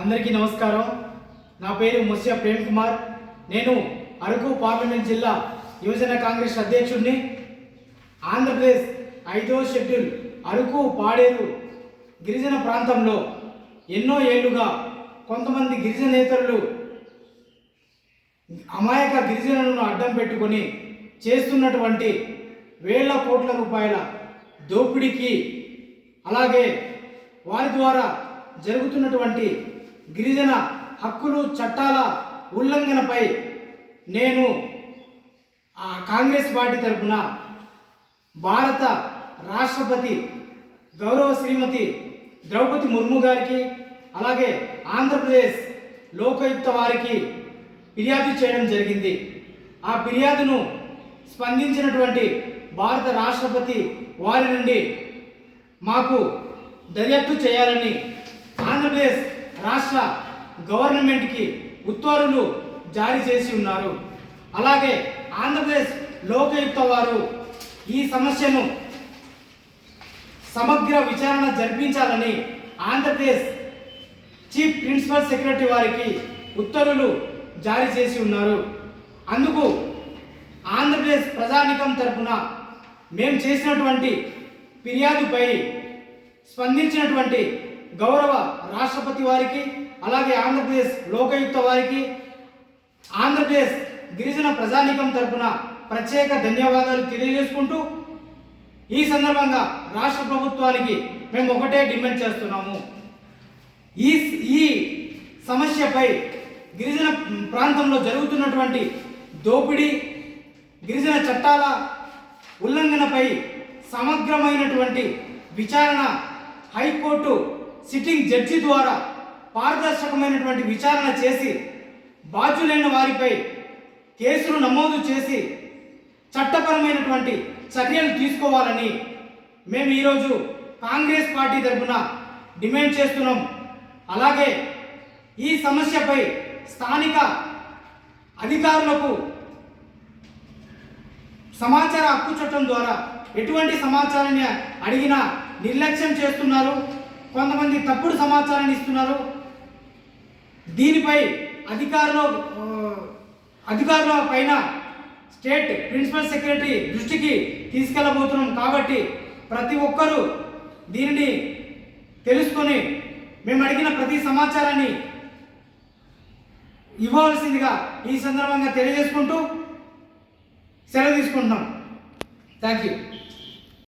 అందరికీ నమస్కారం. నా పేరు ముస్య ప్రేమ్ కుమార్. నేను అరకు పార్లమెంట్ జిల్లా యువజన కాంగ్రెస్ అధ్యక్షుడిని. ఆంధ్రప్రదేశ్ ఐదో షెడ్యూల్ అరకు పాడేరు గిరిజన ప్రాంతంలో ఎన్నో ఏళ్ళుగా కొంతమంది గిరిజనేతరులు అమాయక గిరిజనులను అడ్డం పెట్టుకొని చేస్తున్నటువంటి వేల కోట్ల రూపాయల దోపిడీకి అలాగే వారి ద్వారా జరుగుతున్నటువంటి గిరిజన హక్కులు చట్టాల ఉల్లంఘనపై నేను ఆ కాంగ్రెస్ పార్టీ తరఫున భారత రాష్ట్రపతి గౌరవ శ్రీమతి ద్రౌపది ముర్ము గారికి అలాగే ఆంధ్రప్రదేశ్ లోకయుక్త వారికి ఫిర్యాదు చేయడం జరిగింది. ఆ ఫిర్యాదును స్పందించినటువంటి భారత రాష్ట్రపతి వారి నుండి మాకు దర్యాప్తు చేయాలని ఆంధ్రప్రదేశ్ రాష్ట్ర గవర్నమెంట్కి ఉత్తర్వులు జారీ చేసి ఉన్నారు. అలాగే ఆంధ్రప్రదేశ్ లోకయుక్త వారు ఈ సమస్యను సమగ్ర విచారణ జరిపించాలని ఆంధ్రప్రదేశ్ చీఫ్ ప్రిన్సిపల్ సెక్రటరీ వారికి ఉత్తర్వులు జారీ చేసి ఉన్నారు. అందుకు ఆంధ్రప్రదేశ్ ప్రజానికం తరపున మేము చేసినటువంటి ఫిర్యాదుపై స్పందించినటువంటి గౌరవ రాష్ట్రపతి వారికి అలాగే ఆంధ్రప్రదేశ్ లోకయుక్త వారికి ఆంధ్రప్రదేశ్ గిరిజన ప్రజానీకం తరపున ప్రత్యేక ధన్యవాదాలు తెలియజేసుకుంటూ ఈ సందర్భంగా రాష్ట్ర ప్రభుత్వానికి మేము ఒకటే డిమాండ్ చేస్తున్నాము. ఈ ఈ సమస్యపై గిరిజన ప్రాంతంలో జరుగుతున్నటువంటి దోపిడీ గిరిజన చట్టాల ఉల్లంఘనపై సమగ్రమైనటువంటి విచారణ హైకోర్టు సిట్టింగ్ జడ్జి ద్వారా పారదర్శకమైనటువంటి విచారణ చేసి బాధ్యులైన వారిపై కేసులు నమోదు చేసి చట్టపరమైనటువంటి చర్యలు తీసుకోవాలని మేము ఈరోజు కాంగ్రెస్ పార్టీ తరఫున డిమాండ్ చేస్తున్నాం. అలాగే ఈ సమస్యపై స్థానిక అధికారులకు సమాచార హక్కు చట్టం ద్వారా ఎటువంటి సమాచారాన్ని అడిగినా నిర్లక్ష్యం చేస్తున్నారు. కొంతమంది తప్పుడు సమాచారాన్ని ఇస్తున్నారు. దీనిపై అధికారులు అధికారుల పైన స్టేట్ ప్రిన్సిపల్ సెక్రటరీ దృష్టికి తీసుకెళ్ళబోతున్నాం కాబట్టి ప్రతి ఒక్కరూ దీనిని తెలుసుకొని మేము అడిగిన ప్రతి సమాచారాన్ని ఇవ్వవలసిందిగా ఈ సందర్భంగా తెలియజేసుకుంటూ సెలవు తీసుకుంటున్నాం. Thank you